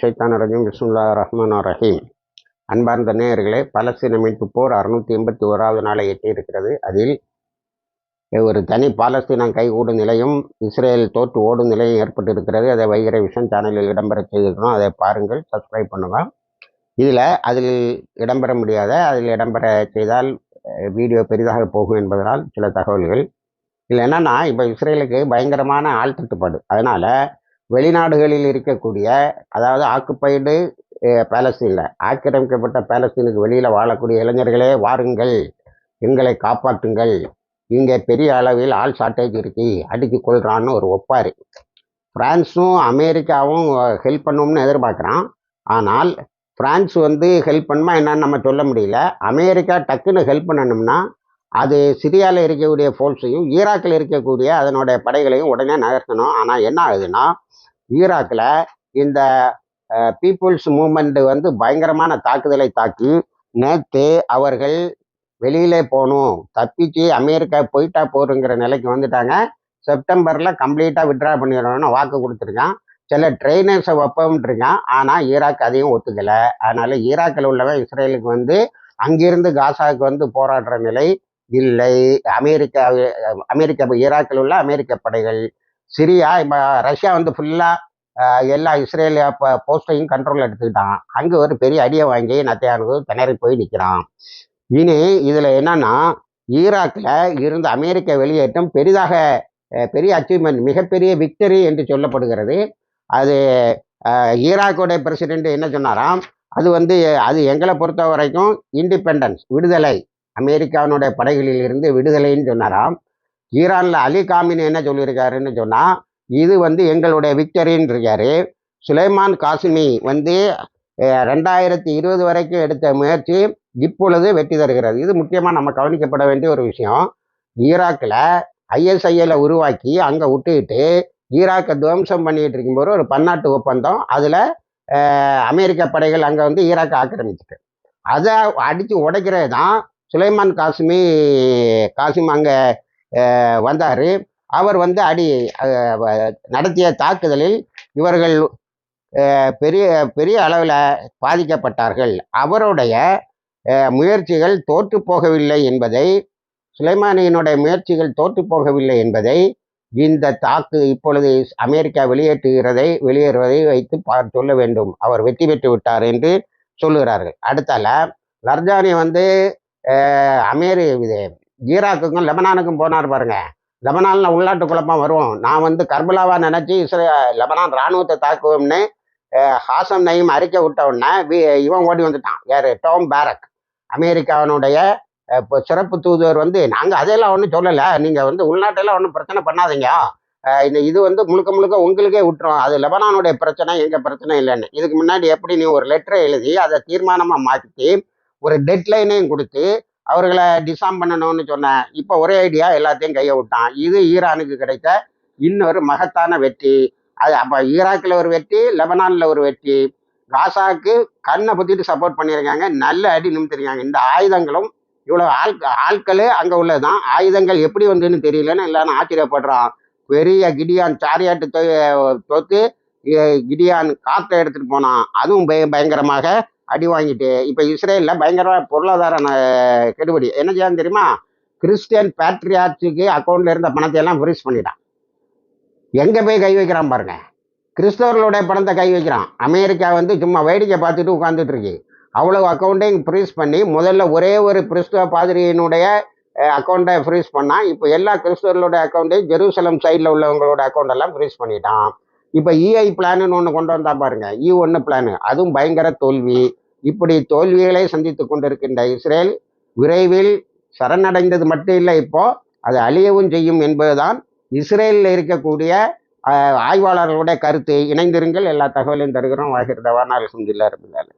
ஷைத்தான் ரஜம். பிஸ்முல்லா ரஹ்மான் ரஹீம். அன்பார்ந்த நேயர்களே பலஸ்தீன மீட்பு போர் அறுநூற்றி எண்பத்தி ஓராவது நாளை எட்டியிருக்கிறது. அதில் ஒரு தனி பாலஸ்தீனம் கைகூடும் நிலையும் இஸ்ரேல் தோற்று ஓடும் நிலையும் ஏற்பட்டிருக்கிறது. அதை வைகிற விஷன் சேனலில் இடம்பெற செய்திருக்கணும் அதை பாருங்கள் சப்ஸ்கிரைப் பண்ணுங்கள் இதில் அதில் இடம்பெற முடியாத அதில் இடம்பெற செய்தால் வீடியோ பெரிதாக போகும் என்பதனால் சில தகவல்கள். இதில் என்னென்னா இப்போ இஸ்ரேலுக்கு பயங்கரமான ஆள் தட்டுப்பாடு அதனால் வெளிநாடுகளில் இருக்கக்கூடிய அதாவது ஆக்குப்பைடு பேலஸ்தீனில் ஆக்கிரமிக்கப்பட்ட பேலஸ்தீனுக்கு வெளியில் வாழக்கூடிய இளைஞர்களே வாருங்கள். எங்களை காப்பாற்றுங்கள். இங்கே பெரிய அளவில் ஆள் ஷார்ட்டேஜ் இருக்கு. அடித்து கொள்கிறான்னு ஒரு ஒப்பார். ஃப்ரான்ஸும் அமெரிக்காவும் ஹெல்ப் பண்ணும்னு எதிர்பார்க்குறான். ஆனால் ஃப்ரான்ஸ் வந்து ஹெல்ப் பண்ணுமா என்னன்னு நம்ம சொல்ல முடியல. அமெரிக்கா டக்குன்னு ஹெல்ப் பண்ணணும்னா அது சிரியாவில் இருக்கக்கூடிய ஃபோர்ஸையும் ஈராக்கில் இருக்கக்கூடிய அதனுடைய படைகளையும் உடனே நகர்த்தணும். ஆனால் என்ன ஆகுதுன்னா ஈராக்கில் இந்த பீப்புள்ஸ் மூமெண்ட் வந்து பயங்கரமான தாக்குதலை தாக்கி நேற்று அவர்கள் வெளியிலே போகணும். தப்பிச்சு அமெரிக்கா போயிட்டா போருங்கிற நிலைக்கு வந்துட்டாங்க. செப்டம்பரில் கம்ப்ளீட்டாக விட்ரா பண்ணிடணும்னு வாக்கு கொடுத்துருக்கான். சில ட்ரெயினர்ஸை வைப்போம்ன்றிருக்கான் ஆனால் ஈராக் அதையும் ஒத்துக்கலை. அதனால் ஈராக்கில் உள்ளவன் இஸ்ரேலுக்கு வந்து அங்கிருந்து காசாவுக்கு வந்து போராடுற நிலை இல்லை. அமெரிக்கா அமெரிக்கா ஈராக்கில் உள்ள அமெரிக்க படைகள் சிரியா இப்போ ரஷ்யா வந்து ஃபுல்லாக எல்லா இஸ்ரேல் போஸ்டையும் கண்ட்ரோல் எடுத்துக்கிட்டான். அங்கே ஒரு பெரிய அடியை வாங்கி நத்தையானது திணறி போய் நிற்கிறான் இனி இதில் என்னன்னா ஈராக்கில் இருந்து அமெரிக்க வெளியேற்றம் பெரிதாக பெரிய அச்சீவ்மெண்ட் மிகப்பெரிய விக்டரி என்று சொல்லப்படுகிறது. அது ஈராக்கோடைய பிரசிடென்ட் என்ன சொன்னாராம்? அது வந்து அது எங்களை பொறுத்த வரைக்கும் இண்டிபெண்டன்ஸ் விடுதலை. அமெரிக்காவினுடைய படைகளில் இருந்து விடுதலைன்னு சொன்னாராம். ஈரானில் அலி காமின் என்ன சொல்லியிருக்காருன்னு சொன்னால் இது வந்து எங்களுடைய விக்டரின்னு இருக்காரு. சுலைமான் காசிமி வந்து ரெண்டாயிரத்தி இருபது வரைக்கும் எடுத்த முயற்சி இப்பொழுது வெற்றி தருகிறது. இது முக்கியமாக நம்ம கவனிக்கப்பட வேண்டிய ஒரு விஷயம். ஈராக்கில் ஐஎஸ்ஐயில் உருவாக்கி அங்கே விட்டுக்கிட்டு ஈராக்கை துவம்சம் பண்ணிகிட்டு இருக்கும்போது ஒரு பன்னாட்டு ஒப்பந்தம். அதில் அமெரிக்க படைகள் அங்கே வந்து ஈராக்கை ஆக்கிரமிச்சிட்டு. அதை அடித்து உடைக்கிறது தான் சுலைமான் காசிமி காசிம் அங்கே வந்தார். அவர் வந்து அடி நடத்திய தாக்குதலில் இவர்கள் பெரிய பெரிய அளவில் பாதிக்கப்பட்டார்கள். அவருடைய முயற்சிகள் தோற்று போகவில்லை என்பதை சுலைமானியினுடைய முயற்சிகள் தோற்று போகவில்லை என்பதை இந்த தாக்கு இப்பொழுது அமெரிக்கா வெளியேற்றுகிறதை வெளியேறுவதை வைத்து பார் சொல்ல வேண்டும். அவர் வெற்றி பெற்று விட்டார் என்று சொல்லுகிறார்கள். அடுத்தால லர்ஜானி வந்து அமெரி இது ஈராக்குக்கும் லெபனானுக்கும் போனார் பாருங்க. லெபனானில் உள்நாட்டு குழப்பம் வரும். நான் வந்து கர்பலாவா நினச்சி இஸ்ரே லெபனான் இராணுவத்தை தாக்குவோம்னு ஹாசம் நயீம் அறிக்கை விட்ட உடனே இவன் ஓடி வந்துட்டான். யார்? டோம் பேரக். அமெரிக்காவினுடைய இப்போ சிறப்பு தூதுவர் வந்து நாங்கள் அதையெல்லாம் ஒன்றும் சொல்லலை. நீங்கள் வந்து உள்நாட்டெல்லாம் ஒன்றும் பிரச்சனை பண்ணாதீங்க. இந்த இது வந்து முழுக்க முழுக்க உங்களுக்கே விட்டுரும். அது லெபனானுடைய பிரச்சனை எங்கள் பிரச்சனை இல்லைன்னு. இதுக்கு முன்னாடி எப்படி நீ ஒரு லெட்டரை எழுதி அதை தீர்மானமாக மாற்றி ஒரு டெட்லைனையும் கொடுத்து அவர்களை டிசாம் பண்ணணும்னு சொன்னேன் இப்போ ஒரே ஐடியா எல்லாத்தையும் கையை விட்டான் இது ஈரானுக்கு கிடைத்த இன்னொரு மகத்தான வெற்றி அது அப்போ ஈராக்கில் ஒரு வெற்றி லெபனானில் ஒரு வெற்றி காசாவுக்கு கண்ணை பற்றிட்டு சப்போர்ட் பண்ணியிருக்காங்க நல்ல அடி நிமித்திருக்காங்க இந்த ஆயுதங்களும் இவ்வளோ ஆள் ஆட்கள் அங்கே உள்ளது தான் ஆயுதங்கள் எப்படி வந்துன்னு தெரியலன்னு எல்லாரும் ஆச்சரியப்படுறான் பெரிய கிடியான் சாரியாட்டு தொத்து கிடியான் காற்றை எடுத்துகிட்டு போனான் அதுவும் பய பயங்கரமாக அடி வாங்கிட்டு இப்போ இஸ்ரேலில் பயங்கர பொருளாதார கெடுபடி. என்ன செய்யான்னு தெரியுமா? கிறிஸ்டியன் பேட்ரியாட்சிக்கு அக்கௌண்ட்டில் இருந்த பணத்தை எல்லாம் ஃப்ரீஸ் பண்ணிட்டான். எங்கே போய் கை வைக்கிறான் பாருங்க. கிறிஸ்தவர்களுடைய பணத்தை கை வைக்கிறான். அமெரிக்கா வந்து சும்மா வேடிக்கை பார்த்துட்டு உட்காந்துட்டு இருக்கு. அவ்வளவு அக்கௌண்ட்டையும் ஃப்ரீஸ் பண்ணி முதல்ல ஒரே ஒரு கிறிஸ்துவ பாதிரியினுடைய அக்கௌண்ட்டை ஃப்ரீஸ் பண்ணால் இப்போ எல்லா கிறிஸ்தவர்களுடைய அக்கௌண்ட்டையும் ஜெருசலம் சைடில் உள்ளவங்களோட அக்கௌண்ட் எல்லாம் ஃப்ரீஸ் பண்ணிட்டான். இப்போ இஐ பிளான்னு ஒன்று கொண்டு வந்தா பாருங்க. இ ஒன்று பிளானு அதுவும் பயங்கர தோல்வி. இப்படி தோல்விகளை சந்தித்து கொண்டிருக்கின்ற இஸ்ரேல் விரைவில் சரணடைந்தது மட்டும் இல்லை இப்போ அது அழியவும் செய்யும் என்பதுதான் இஸ்ரேலில் இருக்கக்கூடிய ஆய்வாளர்களுடைய கருத்து. இணைந்திருங்கள் எல்லா தகவலையும் தருகிறோம். வாகிருதவான் அலமதுல்லா இருப்பதால்